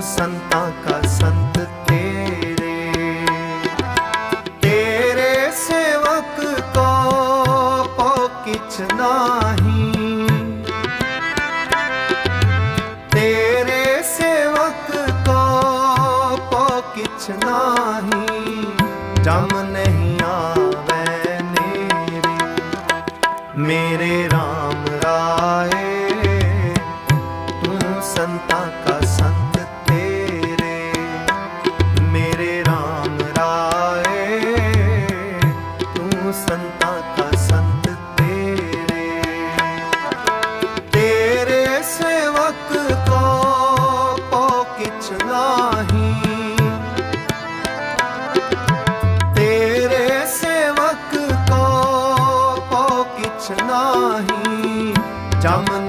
संता का संत तेरे। तेरे सेवक को किच नाही। तेरे सेवक को किच नाही। जम नहीं आवे नेरे मेरे राम राय तू संता का संत हूँ संता का संत तेरे। तेरे सेवक को ओ किच नाही। तेरे सेवक को ओ किच नाही। जमन